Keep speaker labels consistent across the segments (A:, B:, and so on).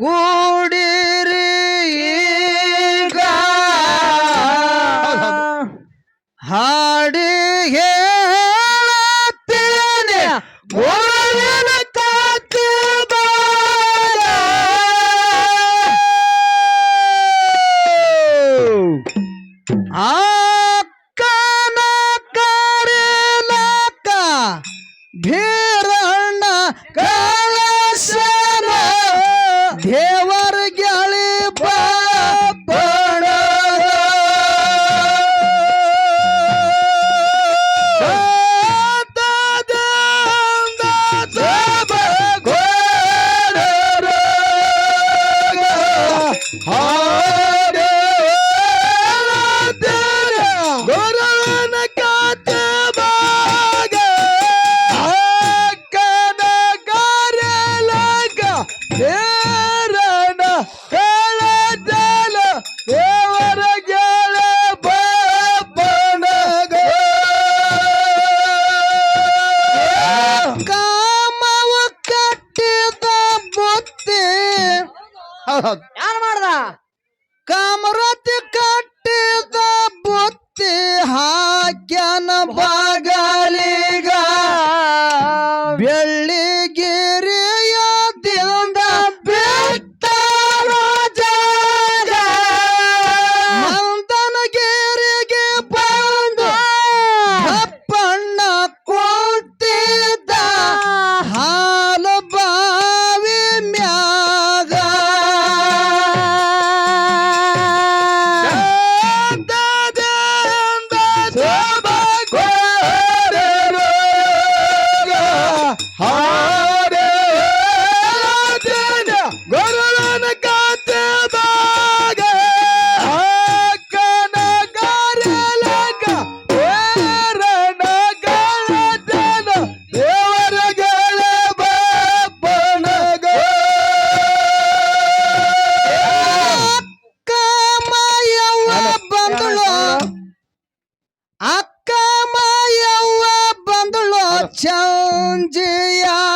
A: Woo! ಕಾಮವ ಕಟ್ಟಿದ ಬುತ್ತಿ ಹೌದೌದು. ಯಾರು ಮಾಡ್ದ? ಕಾಮರತಿ ಕಟ್ಟಿದ ಬುತ್ತಿ
B: ಹಾಕ್ಯನ ಬಾ
A: ಅಕ್ಕ ಮಾಯವ್ವ ಬಂದಳು ಚಂಜಿಯಾ.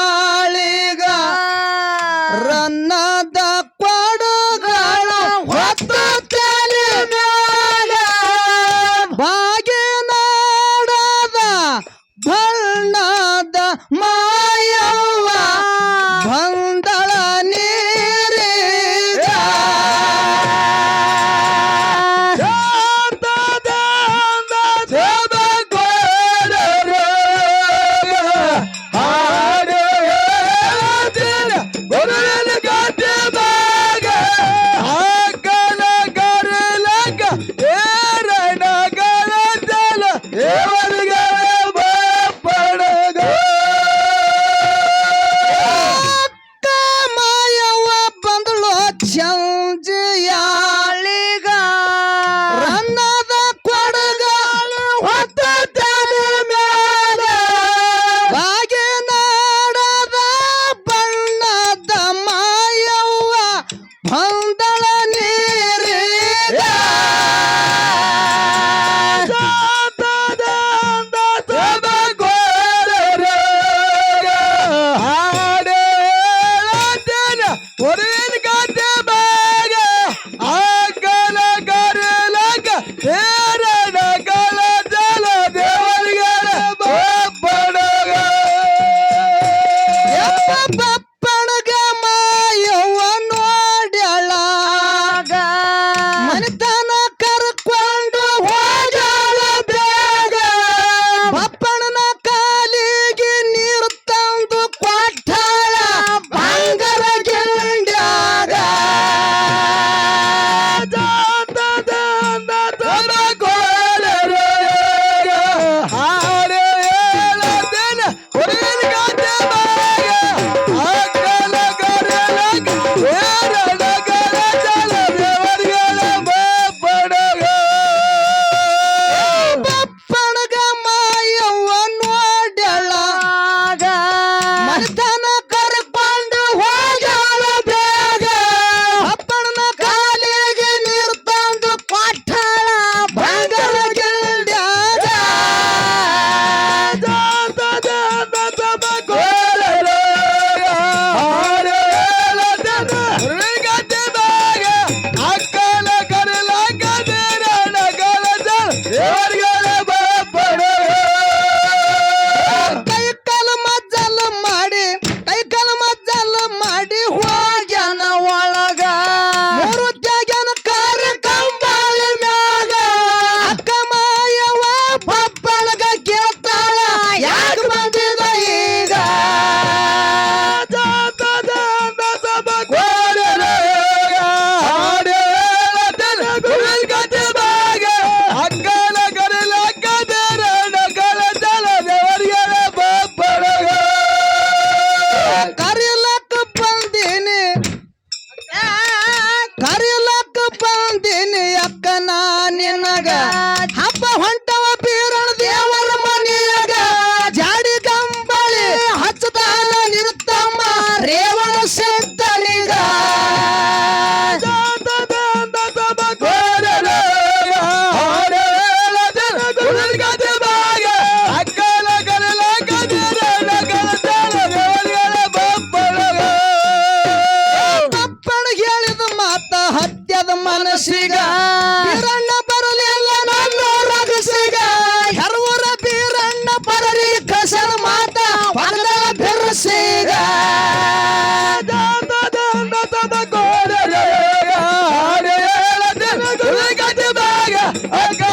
A: Oh, God.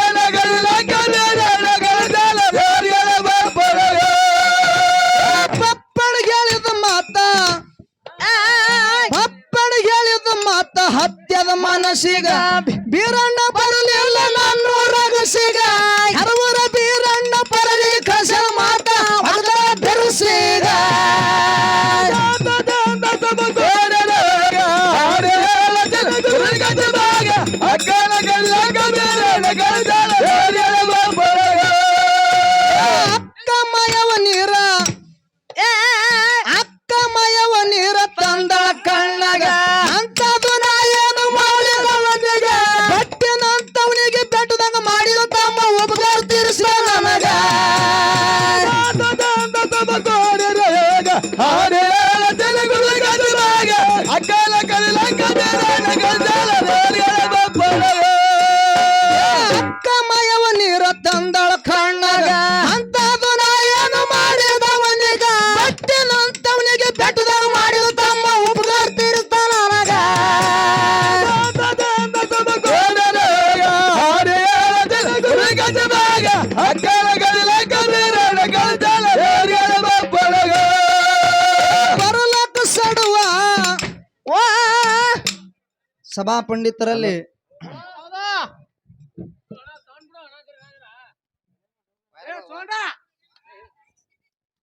A: ಸಭಾ ಪಂಡಿತರಲ್ಲಿ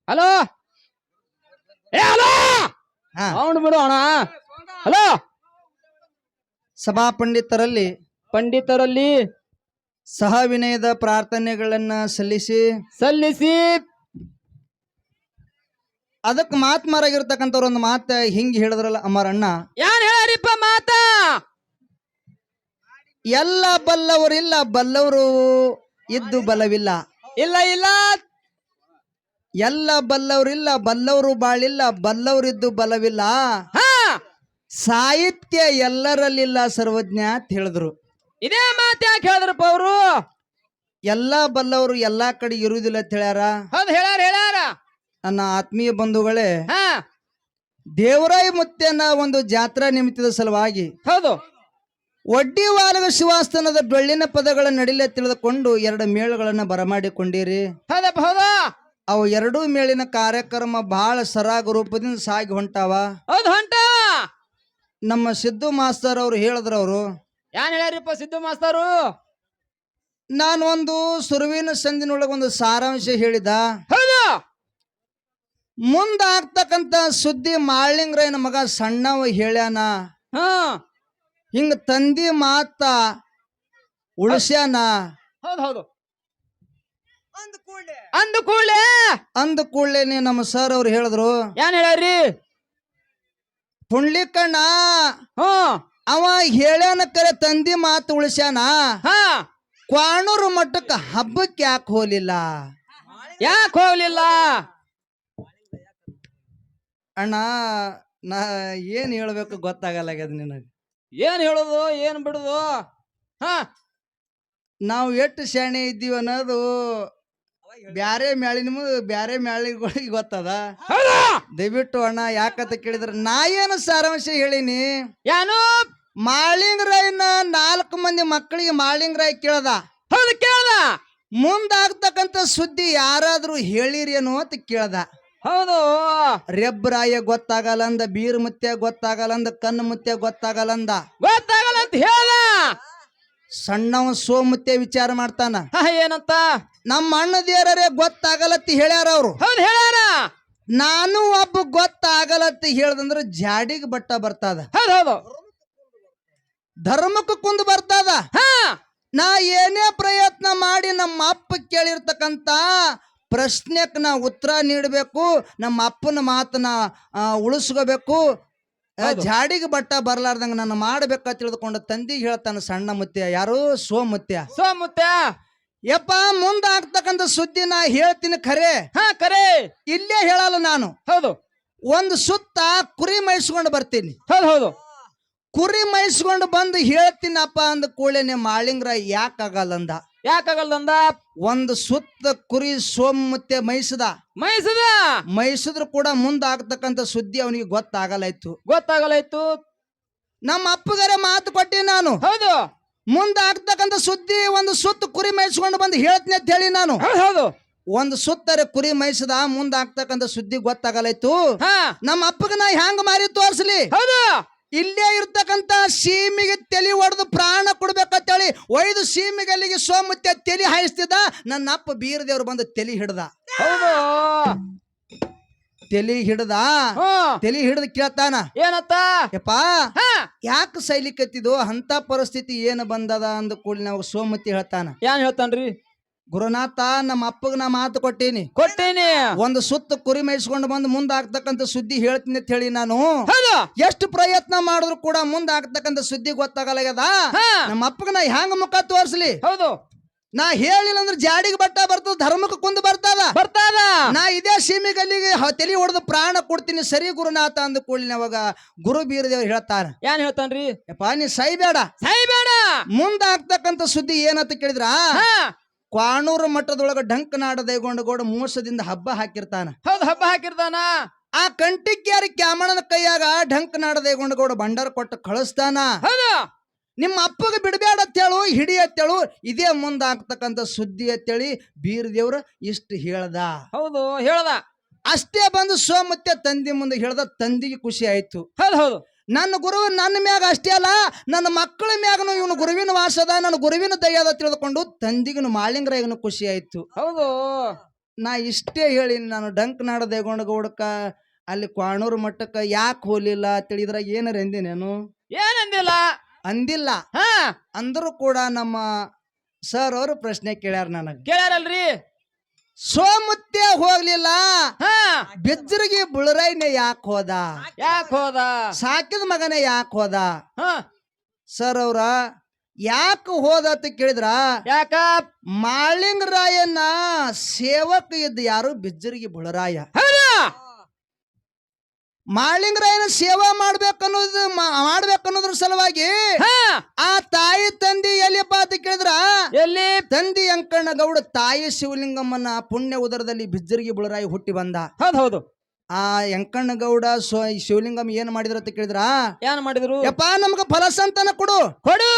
B: ಹಲೋ? ಏ ಹಲೋ? ಅವನು ಬಿಡು ಅಣ್ಣ. ಹಲೋ?
A: ಸಭಾ ಪಂಡಿತರಲ್ಲಿ
B: ಪಂಡಿತರಲ್ಲಿ
A: ಸಹ ವಿನಯದ ಪ್ರಾರ್ಥನೆಗಳನ್ನ ಸಲ್ಲಿಸಿ
B: ಸಲ್ಲಿಸಿ.
A: ಅದಕ್ಕೆ ಮಾತ್ಮಾರಾಗಿರ್ತಕ್ಕಂಥವ್ರು ಒಂದು ಮಾತ ಹಿಂಗ್ ಹೇಳಿದ್ರಲ್ಲ ಅಮರಣ್ಣ.
B: ಯಾನ್ ಹೇಳ್ರಿಪ್ಪ ಮಾತ?
A: ಎಲ್ಲ ಬಲ್ಲವರಿಲ್ಲ ಬಲ್ಲವರು ಇದ್ದು ಬಲವಿಲ್ಲ.
B: ಇಲ್ಲ ಇಲ್ಲ.
A: ಎಲ್ಲ ಬಲ್ಲವರಿಲ್ಲ ಬಲ್ಲವರು ಬಾಳಿಲ್ಲ ಬಲ್ಲವರಿದ್ದು ಬಲವಿಲ್ಲ.
B: ಹಾ.
A: ಸಾಹಿತ್ಯ ಎಲ್ಲರಲ್ಲಿಲ್ಲ ಸರ್ವಜ್ಞ ಅಂತ ಹೇಳಿದ್ರು.
B: ಇದೇ ಮಾತು ಯಾಕೆ ಹೇಳಿದ್ರಪ್ಪ ಅವರು?
A: ಎಲ್ಲ ಬಲ್ಲವರು ಎಲ್ಲಾ ಕಡೆ ಇರುವುದಿಲ್ಲ ಅಂತ ಹೇಳ್ಯಾರ.
B: ಹೌದು ಹೇಳ್ಯಾರ ಹೇಳ್ಯಾರ.
A: ನನ್ನ ಆತ್ಮೀಯ ಬಂಧುಗಳೇ
B: ಹಾ.
A: ದೇವರಾಯ ಮುತ್ತೆನ ಒಂದು ಜಾತ್ರಾ ನಿಮಿತ್ತದ ಸಲುವಾಗಿ
B: ಹೌದು.
A: ಒಡ್ಡಿ ವಾಲಗ ಶಿವಾಸ್ತನದ ಡೊಳ್ಳಿನ ಪದಗಳ ನಡಿಲೆ ತಿಳಿದುಕೊಂಡು ಎರಡು ಮೇಳಗಳನ್ನು ಬರಮಾಡಿಕೊಂಡಿರಿ.
B: ಹೌದಪ್ಪ ಹೌದು?
A: ಅವು ಎರಡೂ ಮೇಳಿನ ಕಾರ್ಯಕ್ರಮ ಬಹಳ ಸರಾಗ ರೂಪದಿಂದ ಸಾಗಿ ಹೊಂಟಾವ.
B: ಹೌದು ಹೊಂಟ.
A: ನಮ್ಮ ಸಿದ್ದು ಮಾಸ್ತರ್ ಅವ್ರು ಹೇಳಿದ್ರವ್ರು
B: ಯಾನ್ ಹೇಳ್ಯಾರಿಪ್ಪ ಸಿದ್ದು ಮಾಸ್ತರು?
A: ನಾನು ಒಂದು ಸುರುವಿನ ಸಂದಿನೊಳಗೆ ಒಂದು ಸಾರಾಂಶ ಹೇಳಿದ. ಮುಂದಾಗ್ತಕ್ಕಂಥ ಸುದ್ದಿ ಮಾಳಿಂಗ್ರಯ್ಯನ ಮಗ ಸಣ್ಣವ ಹೇಳ್ಯಾನ
B: ಹ.
A: ಹಿಂಗ ತಂದಿ ಮಾತ ಉಳಿಸ್ಯಾನ.
B: ಹೌದು ಹೌದು. ಅಂದ ಕೂಡಲೇ.
A: ಅಂದ ಕೂಡಲೇನೆ ನಮ್ಮ ಸರ್ ಅವ್ರು ಹೇಳಿದ್ರು
B: ಯಾನ್ ಹೇಳ್ರಿ
A: ಪುಂಡ್ಲಿಕಣ್ಣ
B: ಹ್ಮ್
A: ಅವ ಹೇಳ್ಯಾನ ಕರೆ ತಂದಿ ಮಾತು ಉಳಿಸ್ಯಾನ
B: ಹಾ.
A: ಕ್ವಾಣೂರು ಮಟ್ಟಕ್ಕೆ ಹಬ್ಬಕ್ಕೆ ಯಾಕೆ ಹೋಲಿಲ್ಲ?
B: ಯಾಕೆ ಹೋಗ್ಲಿಲ್ಲ?
A: ಅಣ್ಣ ನಾ ಏನ್ ಹೇಳ್ಬೇಕು ಗೊತ್ತಾಗಲ್ಲಾಗ್ಯದ ನಿನಗೆ?
B: ಏನ್ ಹೇಳೋದು ಏನ್ ಬಿಡುದು? ಹಾ?
A: ನಾವು ಎಷ್ಟು ಶಾಣೆ ಇದ್ದೀವಿ ಅನ್ನೋದು ಬ್ಯಾರೆ ಮ್ಯಾಳಿನ ಮುಂದೆ ಬ್ಯಾರೆ ಮ್ಯಾಳಿಗಳಿಗೆ ಗೊತ್ತದ?
B: ಹೌದು?
A: ದಯವಿಟ್ಟು ಅಣ್ಣ ಯಾಕಂತ ಕೇಳಿದ್ರೆ ನಾ ಏನು ಸಾರಾಂಶ ಹೇಳಿನಿ?
B: ಮಾಳಿಂಗ್
A: ಮಾಳಿಂಗರಾಯನ ನಾಲ್ಕು ಮಂದಿ ಮಕ್ಕಳಿಗೆ ಮಾಳಿಂಗರಾಯ್ ಕೇಳದ.
B: ಹೌದು ಕೇಳ್ದ.
A: ಮುಂದಾಗ್ತಕ್ಕಂಥ ಸುದ್ದಿ ಯಾರಾದ್ರೂ ಹೇಳಿರೇನು ಅಂತ ಕೇಳ್ದ.
B: ಹೌದು.
A: ರೆಬ್ರಾಯ ಗೊತ್ತಾಗಲ್ಲಂದ ಬೀರ್ ಮುತ್ಯ ಗೊತ್ತಾಗಲ್ಲಂದ ಕಣ್ಣು ಮುತ್ಯ ಗೊತ್ತಾಗಲ್ಲಂದ
B: ಗೊತ್ತಾಗಲ್ಲ ಅಂತ ಹೇಳ
A: ಸಣ್ಣವ ಮುತ್ತೆ ವಿಚಾರ ಮಾಡ್ತಾನ.
B: ಏನಂತ?
A: ನಮ್ಮ ಅಣ್ಣ ದೇವರೇ ಗೊತ್ತಾಗಲತ್ತಿ ಹೇಳ್ಯಾರ ಅವ್ರು.
B: ಹೌದು ಹೇಳ್ಯಾರ.
A: ನಾನು ಒಬ್ಬ ಗೊತ್ತಾಗಲತ್ತಿ ಹೇಳ್ದಂದ್ರ ಜಾಡಿಗೆ ಬಟ್ಟ ಬರ್ತದ.
B: ಹೌದು ಹೌದು.
A: ಧರ್ಮಕ್ಕೆ ಕುಂದು ಬರ್ತದ.
B: ಹ.
A: ನಾ ಏನೇ ಪ್ರಯತ್ನ ಮಾಡಿ ನಮ್ಮ ಅಪ್ಪ ಕೇಳಿರ್ತಕ್ಕಂತ ಪ್ರಶ್ನೆಕ್ ನಾ ಉತ್ತರ ನೀಡಬೇಕು ನಮ್ಮ ಅಪ್ಪನ ಮಾತನ್ನ ಉಳಿಸ್ಕೋಬೇಕು. ಜಾಡಿಗೆ ಬಟ್ಟ ಬರ್ಲಾರ್ದಂಗ ನಾನು ಮಾಡ್ಬೇಕ ತಿಳಿದುಕೊಂಡು ತಂದಿಗೆ ಹೇಳ್ತಾನೆ ಸಣ್ಣ ಮುತ್ಯ ಯಾರು ಸೋಮುತ್ಯ
B: ಸೋಮುತ್ಯ
A: ಯಪ್ಪ ಮುಂದಾಗ್ತಕ್ಕಂಥ ಸುದ್ದಿ ನಾ ಹೇಳ್ತೀನಿ ಖರೆ.
B: ಹಾ ಕರೆ
A: ಇಲ್ಲೇ ಹೇಳಲ್ಲ ನಾನು.
B: ಹೌದು.
A: ಒಂದು ಸುತ್ತ ಕುರಿ ಮೈಸ್ಕೊಂಡು ಬರ್ತೀನಿ.
B: ಹೌದು ಹೌದು.
A: ಕುರಿ ಮೈಸ್ಕೊಂಡು ಬಂದು ಹೇಳ್ತೀನಪ್ಪ ಅಂದ ಕೂಡಲೇ ಮಾಳಿಂಗ್ರ ಯಾಕಾಗಲ್ಲ ಅಂದ
B: ಯಾಕಾಗಲ್ದಂದ?
A: ಒಂದು ಸುತ್ತ ಕುರಿ ಸೋಮತ್ತೆ ಮೈಸದ.
B: ಮೈಸದ?
A: ಮೈಸದ್ರು ಕೂಡ ಮುಂದಾಗ್ತಕ್ಕಂಥ ಸುದ್ದಿ ಅವನಿಗೆ ಗೊತ್ತಾಗಲಾಯ್ತು.
B: ಗೊತ್ತಾಗಲಾಯ್ತು.
A: ನಮ್ಮ ಅಪ್ಪಗರೆ ಮಾತು ಕೊಟ್ಟಿ ನಾನು.
B: ಹೌದು.
A: ಮುಂದಾಗ್ತಕ್ಕಂಥ ಸುದ್ದಿ ಒಂದು ಸುತ್ತ ಕುರಿ ಮೈಸ್ಕೊಂಡು ಬಂದು ಹೇಳ್ತೀನಿ ಅಂತ ಹೇಳಿ ನಾನು.
B: ಹೌದು
A: ಒಂದು ಸುತ್ತರೆ ಕುರಿ ಮೈಸದ ಮುಂದಾಗ್ತಕ್ಕಂಥ ಸುದ್ದಿ ಗೊತ್ತಾಗಲಾಯ್ತು.
B: ಹಾ.
A: ನಮ್ಮ ಅಪ್ಪಗ ನಾ ಹ್ಯಾಂಗ ಮಾರಿ ತೋರ್ಸಲಿ?
B: ಹೌದು.
A: ಇಲ್ಲೇ ಇರ್ತಕ್ಕಂಥ ಸೀಮಿಗೆ ತಲೆ ಒಡೆದು ಪ್ರಾಣ ಕೊಡ್ಬೇಕಂತೇಳಿ ಒಯ್ದು ಸೀಮಿಗೆ ಅಲ್ಲಿಗೆ ಸೋಮುತ್ಯ ತಲೆ ಹಾಯಿಸ್ತಿದ್ದ ನನ್ನ ಅಪ್ಪ ಬೀರದೇವ್ರು ಬಂದು ತಲೆ ಹಿಡ್ದ.
B: ಹೌದು.
A: ತಲೆ ಹಿಡ್ದ? ತಲೆ ಹಿಡ್ದು ಕೇಳ್ತಾನ?
B: ಏನತ್ತ?
A: ಯಪ್ಪ
B: ಹಾ.
A: ಯಾಕೆ ಸೈಲಿಕತ್ತಿದು ಅಂತ ಪರಿಸ್ಥಿತಿ ಏನು ಬಂದದ ಅಂದ ಕೂಡಲೇ ನಾವು ಸೋಮತಿ ಹೇಳ್ತಾನ.
B: ಏನ್ ಹೇಳ್ತಾನ್ರಿ?
A: ಗುರುನಾಥ ನಮ್ಮ ಅಪ್ಪಗ ನಾ ಮಾತು ಕೊಟ್ಟೇನಿ.
B: ಕೊಟ್ಟೇನಿ.
A: ಒಂದು ಸುತ್ತ ಕುರಿ ಮೇಯಿಸ್ಕೊಂಡು ಬಂದು ಮುಂದೆ ಆಗ್ತಕ್ಕಂಥ ಸುದ್ದಿ ಹೇಳ್ತೀನಿ ಅಂತ ಹೇಳಿ ನಾನು.
B: ಹೌದು.
A: ಎಷ್ಟು ಪ್ರಯತ್ನ ಮಾಡಿದ್ರು ಕೂಡ ಮುಂದೆ ಆಗ್ತಕ್ಕಂಥ ಸುದ್ದಿ ಗೊತ್ತಾಗಲಾಗ್ಯದ? ನಮ್ಮ ಅಪ್ಪಗ ನಾ ಹ್ಯಾಂಗ ಮುಖ ತೋರಿಸ್ಲಿ?
B: ಹೌದು.
A: ನಾ ಹೇಳಿಲ್ಲ ಅಂದ್ರೆ ಜಾಡಿಗೆ ಬಟ್ಟ ಬರ್ತದ ಧರ್ಮಕ್ಕೆ ಕುಂದು ಬರ್ತದ?
B: ಬರ್ತದ.
A: ನಾ ಇದೇ ಸೀಮೆಗಲ್ಲಿಗೆ ತಲೆ ಹೊಡೆದು ಪ್ರಾಣ ಕೊಡ್ತೀನಿ ಸರಿ ಗುರುನಾಥ ಅಂದ ಕೂಡಲಿನ ಅವಾಗ ಗುರು ಬೀರದೇವ್ರು ಹೇಳ್ತಾರ.
B: ಏನ್ ಹೇಳ್ತಾನ್ರಿ?
A: ಯಪ್ಪ ನೀ ಸೈಬೇಡ.
B: ಸೈ
A: ಬೇಡ ಮುಂದಾಗ್ತಕ್ಕಂಥ ಸುದ್ದಿ ಏನಂತ ಕೇಳಿದ್ರ? ಕ್ವಾಣೂರು ಮಠದೊಳಗ ಡಂಕ್ ನಾಡ ದೈಗೊಂಡಗೋಡ ಮೋಸದಿಂದ ಹಬ್ಬ ಹಾಕಿರ್ತಾನ.
B: ಹೌದು ಹಬ್ಬ ಹಾಕಿರ್ತಾನ?
A: ಆ ಕಂಟಿಕ್ಯಾರಿ ಕ್ಯಾಮಣನ ಕೈಯಾಗ ಢಂಕ್ ನಾಡ ದೈಗೊಂಡಗೋಡ ಭಂಡಾರ ಕೊಟ್ಟು ಕಳಿಸ್ತಾನ.
B: ಹೌದು.
A: ನಿಮ್ಮ ಅಪ್ಪಗ ಬಿಡಬೇಡ ಅಂತೇಳು ಹಿಡಿ ಅಂತೇಳು ಇದೇ ಮುಂದೆ ಆಗ್ತಕ್ಕಂಥ ಸುದ್ದಿ ಅಂತೇಳಿ ಬೀರದೇವ್ರು ಇಷ್ಟು ಹೇಳ್ದ.
B: ಹೌದು ಹೇಳ್ದ.
A: ಅಷ್ಟೇ ಬಂದು ಸೋಮತ್ತೆ ತಂದಿ ಮುಂದೆ ಹೇಳ್ದ ತಂದಿಗೆ ಖುಷಿ ಆಯ್ತು.
B: ಹೌದು ಹೌದು.
A: ನನ್ನ ಗುರು ನನ್ನ ಮ್ಯಾಗ ಅಷ್ಟೇ ಅಲ್ಲ ನನ್ನ ಮಕ್ಕಳ ಮ್ಯಾಗನು ಇವನು ಗುರುವಿನ ವಾಸದ ನನ್ನ ಗುರುವಿನ ದಯ್ಯದ ತಿಳಿದುಕೊಂಡು ತಂದಿಗನು ಮಾಳಿಂಗರಾಯಗನು ಖುಷಿ ಆಯ್ತು.
B: ಹೌದು.
A: ನಾ ಇಷ್ಟೇ ಹೇಳಿ ನಾನು ಡಂಕ್ ನಾಡ ದೇಗೊಂಡ ಗೌಡಕ್ಕ ಅಲ್ಲಿ ಕ್ವಾಣೂರು ಮಟ್ಟಕ್ಕ ಯಾಕೆ ಹೋಲಿಲ್ಲ ತಿಳಿದ್ರ ಏನಾರ ಎಂದಿನೇನು
B: ಏನಂದಿಲ್ಲ
A: ಅಂದಿಲ್ಲ.
B: ಹ.
A: ಅಂದರೂ ಕೂಡ ನಮ್ಮ ಸರ್ ಅವರು ಪ್ರಶ್ನೆ ಕೇಳ್ಯಾರ ನನಗೆ.
B: ಕೇಳ್ಯಾರಲ್ರಿ?
A: ಸೋಮುತ್ತೆ ಹೋಗ್ಲಿಲ್ಲ.
B: ಹಾ.
A: ಬುಳರೈನ ಯಾಕೆ ಹೋದ?
B: ಯಾಕೆ ಹೋದ?
A: ಸಾಕಿದ ಮಗನೇ ಯಾಕೆ ಹೋದ? ಸರ್ ಅವ್ರ ಯಾಕೆ ಹೋದ ಅಂತ ಕೇಳಿದ್ರ?
B: ಯಾಕ?
A: ಮಾಳಿಂಗರಾಯನ ಸೇವಕ ಇದ್ದ ಯಾರು? ಬಿಜ್ಜರಿಗೆ ಬುಳರಾಯ. ಮಾಳಿಂಗರಾಯನ ಸೇವಾ ಮಾಡ್ಬೇಕನ್ನೋದು ಮಾಡ್ಬೇಕನ್ನೋದ್ರ ಸಲುವಾಗಿ
B: ಹಾ
A: ಆ ತಾಯಿ ತಂದಿ ಎಲ್ಲಿಯಪ್ಪ ಅಂತ ಕೇಳಿದ್ರ
B: ಎಲ್ಲಿ
A: ತಂದಿ ಅಂಕಣ್ಣ ಗೌಡ ತಾಯಿ ಶಿವಲಿಂಗಮ್ಮನ ಪುಣ್ಯ ಉದರದಲ್ಲಿ ಬಿಜ್ಜರಿಗೆ ಬುಳರಾಯಿ ಹುಟ್ಟಿ ಬಂದ.
B: ಹೌದು ಹೌದು.
A: ಆ ಅಂಕಣ್ಣ ಗೌಡ ಸ್ವ ಶಿವಲಿಂಗಮ್ಮ ಏನ್ ಮಾಡಿದ್ರ ಅಂತ ಕೇಳಿದ್ರ?
B: ಏನ್ ಮಾಡಿದ್ರು?
A: ಯಪ್ಪ ನಮ್ಗ ಫಲಸಂತಾನ ಕೊಡು.
B: ಕೊಡು!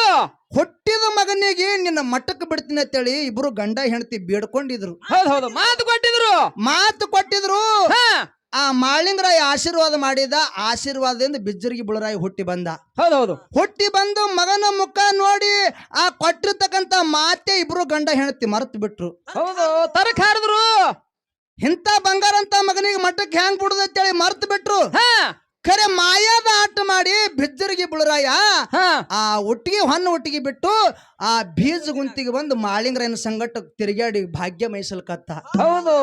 A: ಹುಟ್ಟಿದ ಮಗನಿಗೆ ನಿನ್ನ ಮಟ್ಟಕ್ಕೆ ಬಿಡ್ತೀನಿ ಅಂತೇಳಿ ಇಬ್ರು ಗಂಡ ಹೆಂಡತಿ ಬೇಡ್ಕೊಂಡಿದ್ರು.
B: ಹೌದು ಹೌದು. ಮಾತು ಕೊಟ್ಟಿದ್ರು.
A: ಮಾತು ಕೊಟ್ಟಿದ್ರು.
B: ಹಾ.
A: ಆ ಮಾಳಿಂಗರಾಯ ಆಶೀರ್ವಾದ ಮಾಡಿದ ಆಶೀರ್ವಾದದಿಂದ ಬಿಜ್ಜರಿಗೆ ಬುಳರಾಯಿ ಹುಟ್ಟಿ ಬಂದ.
B: ಹೌದು ಹೌದು
A: ಹುಟ್ಟಿ ಬಂದು ಮಗನ ಮುಖ ನೋಡಿ ಆ ಕೊಟ್ಟಿರ್ತಕ್ಕಂತ ಮಾತೆ ಇಬ್ರು ಗಂಡ ಹೆಣತಿ ಮರೆತು ಬಿಟ್ರು.
B: ಹೌದು. ತರಕ್ ಹಾರಿದ್ರು.
A: ಇಂಥ ಬಂಗಾರ ಅಂತ ಮಗನಿಗೆ ಮಟ್ಟಕ್ಕೆ ಹ್ಯಾಂಗ್ ಬಿಡುದಂತೇಳಿ ಮರ್ತು ಬಿಟ್ರು.
B: ಹಾ.
A: ಖರೆ ಮಾಯಾದ ಆಟ ಮಾಡಿ ಬಿಜ್ಜರಿಗೆ ಬುಳರಾಯ. ಆ ಒಟ್ಟಿಗೆ ಹೊನ್ನ ಒಟ್ಟಿಗೆ ಬಿಟ್ಟು ಆ ಬೀಜ ಗುಂತಿಗೆ ಬಂದು ಮಾಳಿಂಗರಾಯನ ಸಂಗಟ ತಿರುಗಾಡಿ ಭಾಗ್ಯ ಮೈಸಲ್ಕತ್ತ.
B: ಹೌದು.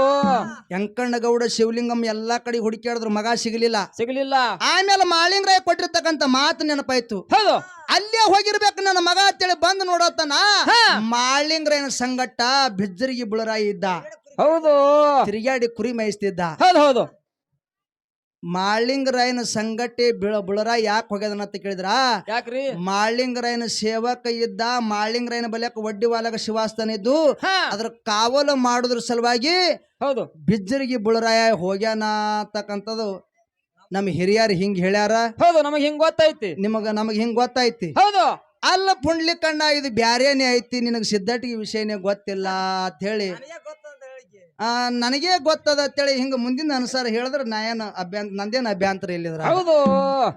A: ಯಂಕಣ್ಣಗೌಡ ಶಿವಲಿಂಗಂ ಎಲ್ಲಾ ಕಡೆ ಹುಡುಕಾಡಿದ್ರು ಮಗ ಸಿಗಲಿಲ್ಲ.
B: ಸಿಗಲಿಲ್ಲ.
A: ಆಮೇಲೆ ಮಾಳಿಂಗ್ರಾಯ ಕೊಟ್ಟಿರ್ತಕ್ಕಂತ ಮಾತು ನೆನಪಾಯ್ತು.
B: ಹೌದು.
A: ಅಲ್ಲೇ ಹೋಗಿರ್ಬೇಕು ನನ್ನ ಮಗ ಅಂತೇಳಿ ಬಂದು ನೋಡೋತನ
B: ಹಾ.
A: ಮಾಳಿಂಗರಾಯನ ಸಂಗಟ ಬಿಜ್ಜರಿಗೆ ಬುಳರಾಯಿ ಇದ್ದ.
B: ಹೌದು.
A: ತಿರುಗಾಡಿ ಕುರಿ ಮೇಯಿಸ್ತಿದ್ದ.
B: ಹೌದು ಹೌದು.
A: ಮಾಳಿಂಗರಾಯನ ಸಂಗಟೆ ಬಿಳ ಬುಳರ ಯಾಕೆ ಹೋಗ್ಯದನಂತ ಕೇಳಿದ್ರ?
B: ಯಾಕ್ರಿ?
A: ಮಾಳಿಂಗರಾಯನ ಸೇವಕ ಇದ್ದ ಮಾಳಿಂಗರಾಯನ ಬಲಿಯಾಕ ಒಡ್ಡಿ ವಾಲಗ ಶಿವಾಸ್ತನ ಇದ್ದು ಅದ್ರ ಕಾವಲು ಮಾಡುದ್ರ ಸಲುವಾಗಿ
B: ಹೌದು.
A: ಬಿಜ್ಜರಿಗೆ ಬುಳರಾಯ ಹೋಗ್ಯಾನ ಅಂತಕ್ಕಂಥದ್ದು ನಮ್ ಹಿರಿಯರು ಹಿಂಗ್ ಹೇಳ್ಯಾರ.
B: ಹೌದು ನಮಗ್ ಹಿಂಗ್ ಗೊತ್ತೈತಿ.
A: ನಿಮಗ ನಮಗ್ ಹಿಂಗ್ ಗೊತ್ತೈತಿ.
B: ಹೌದು.
A: ಅಲ್ಲ ಪುಂಡ್ಲಿಕಣ್ಣ ಇದು ಬ್ಯಾರೇನೆ ಐತಿ ನಿನಗ ಸಿದ್ಧಟಿಗೆ ವಿಷಯನೇ ಗೊತ್ತಿಲ್ಲ ಅಂತ ಹೇಳಿ ನನಗೆ ಗೊತ್ತದ ಅಂತೇಳಿ ಹಿಂಗ ಮುಂದಿನ ಅನುಸಾರ ಹೇಳಿದ್ರೆ ನಾ ಏನು ಅಭ್ಯಂತ ನಂದೇನು ಅಭ್ಯಂತರ ಇಲ್ಲಿದ್ರ?
B: ಹೌದು.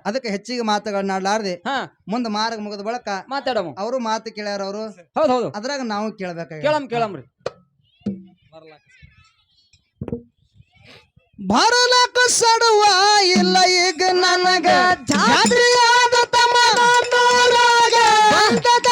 A: ಅದಕ್ಕೆ ಹೆಚ್ಚಿಗೆ ಮಾತುಗಳನ್ನಾಡ್ಲಾರ್ದೆ
B: ಹಾ.
A: ಮುಂದೆ ಮಾರ್ಗ ಮುಗಿದ ಬಳಕ
B: ಮಾತಾಡಮ್ಮ
A: ಅವರು ಮಾತು ಕೇಳ್ಯಾರ ಅವರು.
B: ಹೌದು ಹೌದು.
A: ಅದ್ರಾಗ ನಾವು ಕೇಳ್ಬೇಕ
B: ಕೇಳಮ್ ಕೇಳಮ್ರಿ
A: ಬರಲಕ ಸಡುವ ಇಲ್ಲ ಈಗ ನನಗ. ಜಾತ್ರೆಯಾದ ತಮ್ಮ
C: ಅಂತದ